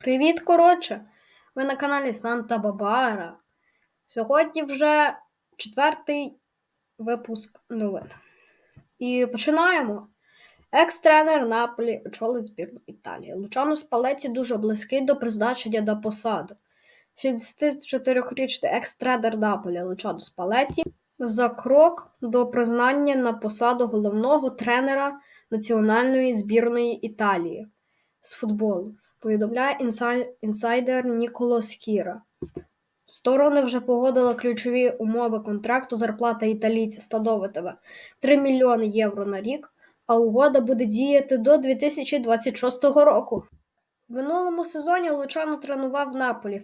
Привіт, коротше! Ви на каналі Санта Бабара. Сьогодні вже четвертий випуск новин. І починаємо. Екс-тренер Наполі очолить збірну Італії. Лучано Спалеці дуже близький до призначення на посаду. 64-річний екс-тренер Наполі Лучано Спалеці за крок до признання на посаду головного тренера національної збірної Італії з футболу повідомляє інсайдер Ніколос Кіра. Сторони вже погодили ключові умови контракту. Зарплата італійця становитиме 3 мільйони євро на рік, а угода буде діяти до 2026 року. В минулому сезоні Лучано тренував Наполі.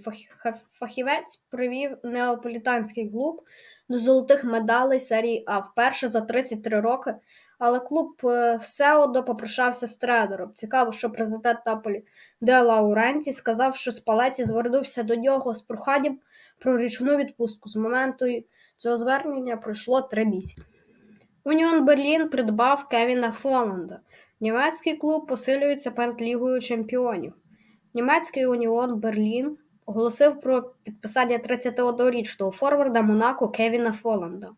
Фахівець привів неаполітанський клуб до золотих медалей серії А вперше за 33 роки, але клуб е, все одно попрощався з тренером. Цікаво, що президент Наполі Де Лауренті сказав, що Спалеті звернувся до нього з проханням про річну відпустку. З моменту цього звернення пройшло три місяці. Уніон Берлін придбав Кевіна Фоланда. Німецький клуб посилюється перед Лігою чемпіонів. Німецький Уніон Берлін оголосив про підписання 31-річного форварда Монако Кевіна Фоланда.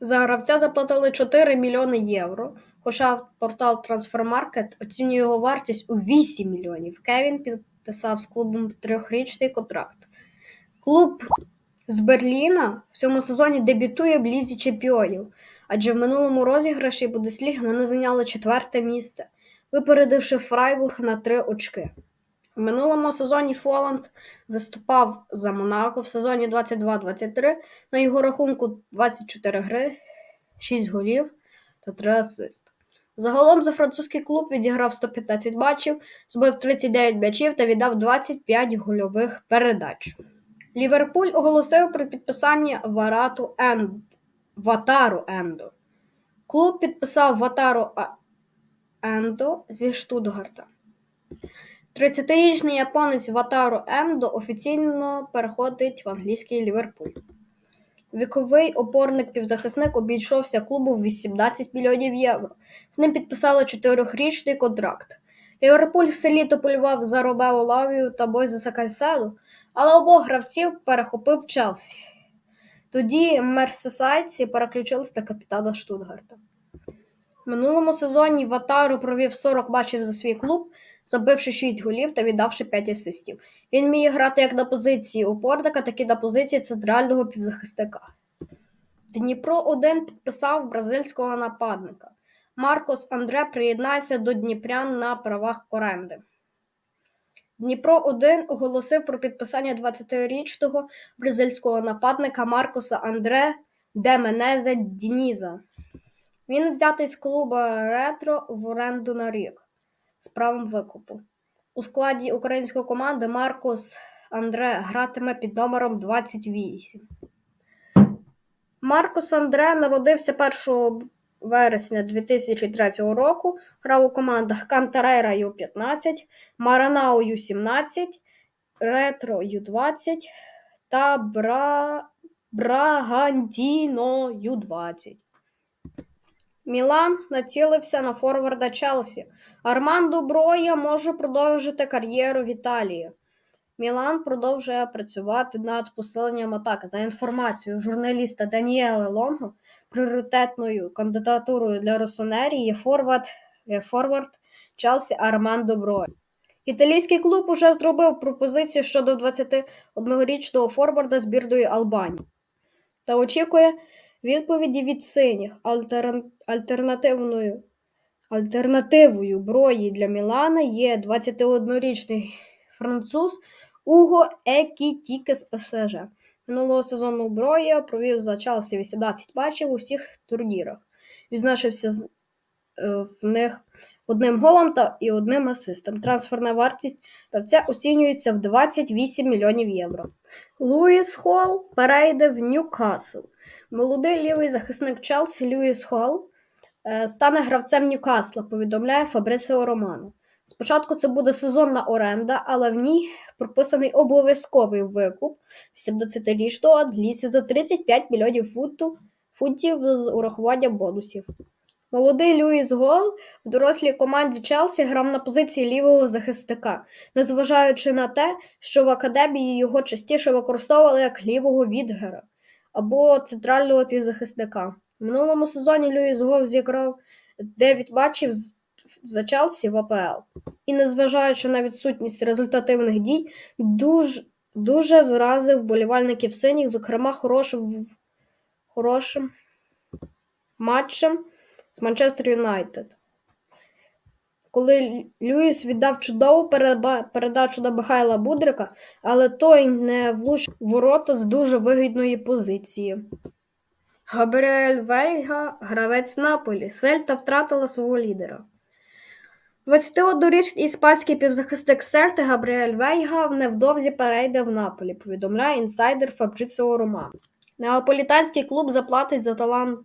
За гравця заплатили 4 мільйони євро, хоча портал Transfermarkt оцінює його вартість у 8 мільйонів. Кевін підписав з клубом трьохрічний контракт. Клуб з Берліна в цьому сезоні дебютує в Лізі чемпіонів, адже в минулому розіграші Бундесліги вони зайняли четверте місце, випередивши Фрайбург на три очки. У минулому сезоні Фоланд виступав за Монако в сезоні 22-23. На його рахунку 24 гри, 6 голів та 3 асисти. Загалом за французький клуб відіграв 115 матчів, збив 39 м'ячів та віддав 25 гольових передач. Ліверпуль оголосив про підписання Варату Ен... Ватару Ендо. Клуб підписав Ватару Ендо зі Штутгарта. 30-річний японець Ватару Ендо офіційно переходить в англійський Ліверпуль. Віковий опорник-півзахисник обійшовся клубу в 18 мільйонів євро. З ним підписали чотирьохрічний контракт. Ліверпуль все літо полював за Робео Лавію та Бойзеса Кайседу, але обох гравців перехопив Челсі. Тоді мерсесайці переключились на капітана Штутгарта. Минулому сезоні Ватару провів 40 матчів за свій клуб, забивши 6 голів та віддавши 5 асистів. Він вміє грати як на позиції опорника, так і на позиції центрального півзахисника. Дніпро 1 підписав бразильського нападника. Маркос Андре приєднається до Дніпрян на правах оренди. Дніпро 1 оголосив про підписання 20-річного бразильського нападника Маркоса Андре Деменезе Дініза. Він взятий з клуба Ретро в оренду на рік з правом викупу. У складі української команди Маркус Андре гратиме під номером 28. Маркус Андре народився 1 вересня 2003 року. Грав у командах Кантарера Ю-15, Маранау Ю-17, Ретро Ю-20 та Бра... Брагантіно Ю-20. Мілан націлився на форварда Челсі. Армандо Броя може продовжити кар'єру в Італії. Мілан продовжує працювати над посиленням атаки. За інформацією журналіста Даніеле Лонго, пріоритетною кандидатурою для Росонері є форвард, форвард Челсі Армандо Броя. Італійський клуб уже зробив пропозицію щодо 21-річного форварда збірної Албанії та очікує відповіді від синіх альтернативною альтернативою брої для Мілана є 21-річний француз Уго Екітіке з ПСЖ. Минулого сезону Броя провів за Челсі 18 матчів у всіх турнірах. Відзначився е, в них одним голом та і одним асистом. Трансферна вартість гравця оцінюється в 28 мільйонів євро. Луїс Холл перейде в Ньюкасл. Молодий лівий захисник Челсі Льюіс Холл е, стане гравцем Ньюкасла, повідомляє Фабриціо Романо. Спочатку це буде сезонна оренда, але в ній прописаний обов'язковий викуп 70-річного англійця за 35 мільйонів фунтів, фунтів з урахуванням бонусів. Молодий Люїс Гол в дорослій команді Челсі грав на позиції лівого захисника, незважаючи на те, що в академії його частіше використовували як лівого відгера або центрального півзахисника. В минулому сезоні Люїс Гол зіграв 9 матчів з- за Челсі в АПЛ. І, незважаючи на відсутність результативних дій, дуже, дуже вразив вболівальників синіх, зокрема, хорошим, хорошим матчем з Манчестер Юнайтед. Коли Люїс віддав чудову передачу до Михайла Будрика, але той не влучив ворота з дуже вигідної позиції. Габріель Вейга, гравець Наполі. Сельта втратила свого лідера. 21-річний іспанський півзахисник Серти Габріель Вейга невдовзі перейде в Наполі, повідомляє інсайдер Фабріціо Романо. Неаполітанський клуб заплатить за талант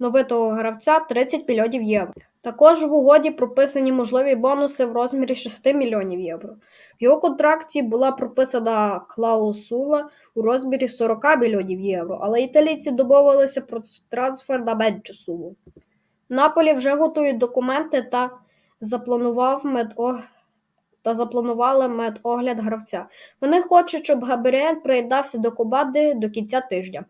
новитого гравця 30 мільйонів євро. Також в угоді прописані можливі бонуси в розмірі 6 мільйонів євро. В його контракті була прописана клаусула у розмірі 40 мільйонів євро, але італійці домовилися про трансфер на меншу суму. Наполі вже готують документи та запланував медо... та запланували медогляд гравця. Вони хочуть, щоб Габріель приєднався до Кубади до кінця тижня.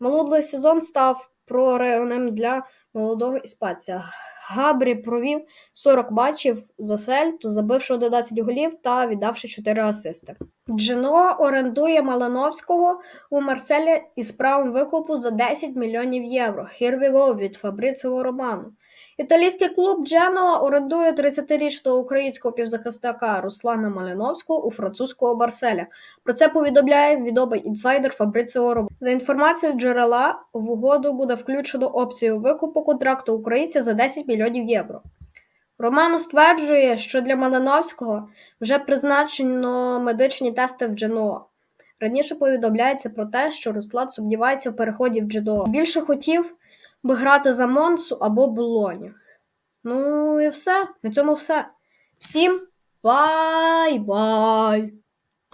Минулий сезон став проривним для молодого іспанця. Габрі провів 40 матчів за Сельту, забивши 11 голів та віддавши 4 асисти. Дженоа орендує Малановського у Марселі із правом викупу за 10 мільйонів євро. Go від Фабриціо Роману. Італійський клуб Дженоа орендує 30-річного українського півзахисника Руслана Малиновського у французького Марселя. Про це повідомляє відомий інсайдер Фабриціо Романо. За інформацією джерела, в угоду буде включено опцію викупу контракту українця за 10 мільйонів євро. Романо стверджує, що для Малиновського вже призначено медичні тести в Дженоа. Раніше повідомляється про те, що Руслан сумнівається в переході в Дженоа. Більше хотів би грати за Монсу або Болоні. Ну і все. На цьому все. Всім бай-бай!